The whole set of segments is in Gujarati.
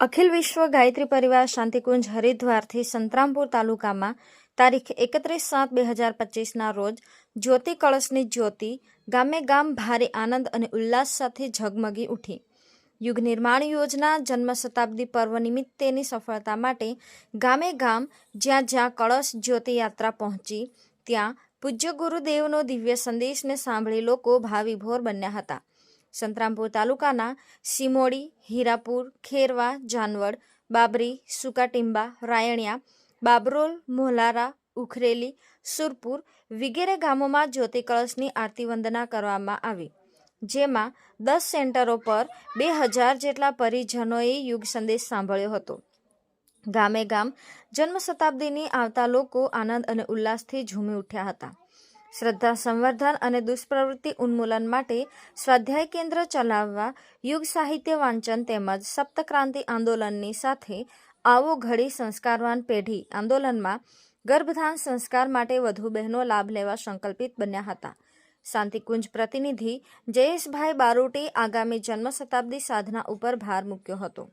અખિલ વિશ્વ ગાયત્રી પરિવાર શાંતિકુંજ હરિદ્વારથી સંતરામપુર તાલુકામાં તારીખ એકત્રીસ સાત બે હજાર પચીસના રોજ જ્યોતિ કળશની જ્યોતિ ગામે ગામ ભારે આનંદ અને ઉલ્લાસ સાથે ઝગમગી ઉઠી. યુગ નિર્માણ યોજના જન્મ શતાબ્દી પર્વ નિમિત્તેની સફળતા માટે ગામે ગામ જ્યાં જ્યાં કળશ જ્યોતિ યાત્રા પહોંચી, ત્યાં પૂજ્ય ગુરુદેવનો દિવ્ય સંદેશને સાંભળી લોકો ભાવિભોર બન્યા હતા. સંતરામપુર તાલુકાના સિમોડી, હીરાપુર, ખેરવા, જાનવડ, બાબરી, સુકાટીંબા, રાયણિયા, બાબરોલ, મોલારા, ઉખરેલી, સુરપુર વગેરે ગામોમાં જ્યોતિ કળશની આરતી વંદના કરવામાં આવી, જેમાં દસ સેન્ટરો પર બે હજાર જેટલા પરિજનોએ યુગ સંદેશ સાંભળ્યો હતો. ગામે ગામ જન્મ શતાબ્દીની આવતા લોકો આનંદ અને ઉલ્લાસથી ઝૂમી ઉઠ્યા હતા. શ્રદ્ધા સંવર્ધન અને દુષ્પ્રવૃત્તિ ઉન્મૂલન માટે સ્વાધ્યાય કેન્દ્ર ચલાવવા, યુગ સાહિત્ય વાંચન તેમજ સપ્તક્રાંતિ આંદોલનની સાથે આવો ઘડી સંસ્કારવાન પેઢી આંદોલનમાં ગર્ભધાન સંસ્કાર માટે વધુ બહેનો લાભ લેવા સંકલ્પિત બન્યા હતા. શાંતિકુંજ પ્રતિનિધિ જયેશભાઈ બારોટે આગામી જન્મ શતાબ્દી સાધના ઉપર ભાર મૂક્યો હતો.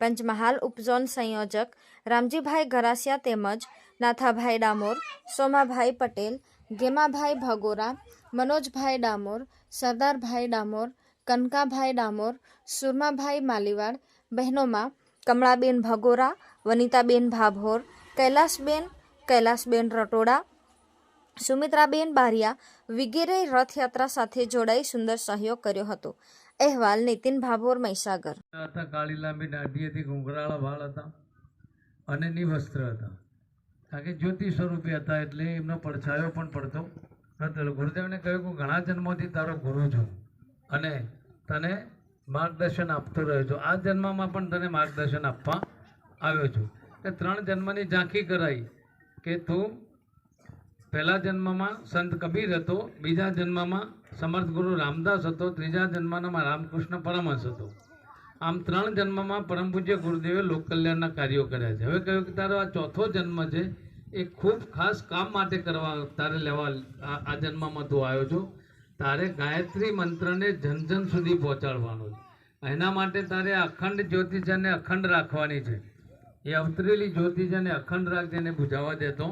પંચમહાલ ઉપઝોન સંયોજક રામજીભાઈ ગરાસિયા તેમજ નાથાભાઈ ડામોર, સોમાભાઈ પટેલ ગેમાભાઈ ભગોરા, મનોજભાઈ ડામોર, સરદારભાઈ ડામોર, કનકાભાઈ ડામોર, સુરમાભાઈ માલીવાડ, બહેનોમાં કમળાબેન ભગોરા, વનિતાબેન ભાભોર, કૈલાસબેન કૈલાસબેન રટોડા, સુમિત્રાબેન બારિયા વગેરે રથયાત્રા સાથે જોડાઈ સુંદર સહયોગ કર્યો હતો. અહેવાલ નીતિન ભાભોર, મહીસાગર. કાળી લાંબી દાઢી હતી ઘૂંઘરાળા વાળ હતા અને નિવસ્ત્ર હતા. કારણ કે જ્યોતિ સ્વરૂપે હતા એટલે એમનો પડછાયો પણ પડતો. નતો ગુરુદેવને કહ્યું કે ઘણા જન્મોથી તારો ગુરુ છું અને તને માર્ગદર્શન આપતો રહ્યો છું. આ જન્મમાં પણ તને માર્ગદર્શન આપવા આવ્યો છું. કે ત્રણ જન્મની ઝાંખી કરાઈ કે તું પહેલા જન્મમાં સંત કબીર હતો, બીજા જન્મમાં સમર્થ ગુરુ રામદાસ હતો, ત્રીજા જન્મમાં રામકૃષ્ણ પરમહંસ હતો. આમ ત્રણ જન્મમાં પરમ પૂજ્ય ગુરુદેવે લોકકલ્યાણના કાર્યો કર્યા છે. હવે કહ્યું કે તારો આ ચોથો જન્મ છે, એ ખૂબ ખાસ કામ માટે કરવા તારે લેવા, આ જન્મમાં તું આવ્યો છો. તારે ગાયત્રી મંત્રને જન જન સુધી પહોંચાડવાનો છે. એના માટે તારે અખંડ જ્યોતિ અખંડ રાખવાની છે. એ અવતરેલી જ્યોતિ અખંડ રાખજે એને બુજાવા દેતો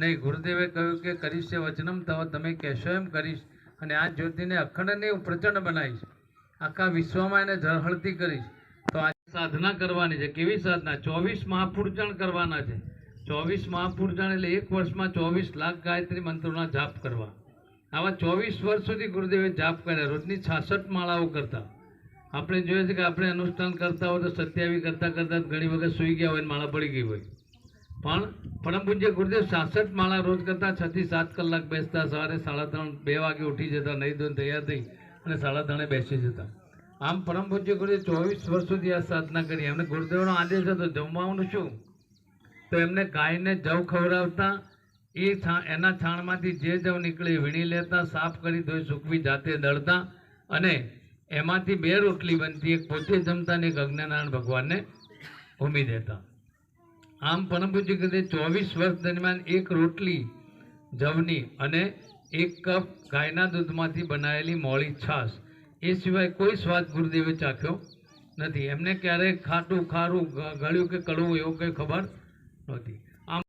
નહીં, ગુરુદેવે કહ્યું કે કરીશ છે વચનમ તવ તમે કહેશો એમ કરીશ. અને આ જ્યોતિને અખંડને હું પ્રચંડ બનાવીશ. આખા વિશ્વમાં એને ઝળહળતી કરીશ તો આ સાધના કરવાની છે. કેવી સાધના? ચોવીસ મહાપૂર્જણ કરવાના છે. ચોવીસ મહાપૂર્જણ એટલે એક વર્ષમાં ચોવીસ લાખ ગાયત્રી મંત્રોના જાપ કરવા. આવા ચોવીસ વર્ષ સુધી ગુરુદેવે જાપ કર્યા. રોજની છાસઠ માળાઓ કરતા. આપણે જોઈએ છે કે આપણે અનુષ્ઠાન કરતા હોય તો સત્યાવી કરતાં કરતાં ઘણી વખત સૂઈ ગયા હોય માળા પડી ગઈ હોય. પણ પરમ પૂજ્ય ગુરુદેવ સાસઠ માળા રોજ કરતાં છથી સાત કલાક બેસતા, સવારે સાડા ત્રણ, બે વાગે ઉઠી જતા નહીં ધોઈને તૈયાર થઈ અને સાડા ત્રણે બેસી જતા. આમ પરમ પૂજ્ય ગુરુએ ચોવીસ વર્ષ સુધી આ સાધના કરી. એમને ગુરુદેવનો આદેશ હતો, જમવાનું શું? તો એમને ગાયને જવ ખવડાવતા, એ એના છાણમાંથી જે જવ નીકળે વીણી લેતા, સાફ કરી ધોઈ સૂકવી જાતે દળતા અને એમાંથી બે રોટલી બનતી, એક પોતે જમતા ને એક અજ્ઞાનારાયણ ભગવાનને ભૂમી દેતા. આમ પરમ પૂજ્ય કીધે ચોવીસ વર્ષ દરમિયાન એક રોટલી જવની અને એક કપ ગાયના દૂધમાંથી બનાવેલી મોળી છાશ. એ સિવાય કોઈ સ્વાદ ગુરુદેવે ચાખ્યો નથી. એમને ક્યારેય ખાટું, ખારું ગળ્યું કે કડવું એવું કંઈ ખબર નહોતી.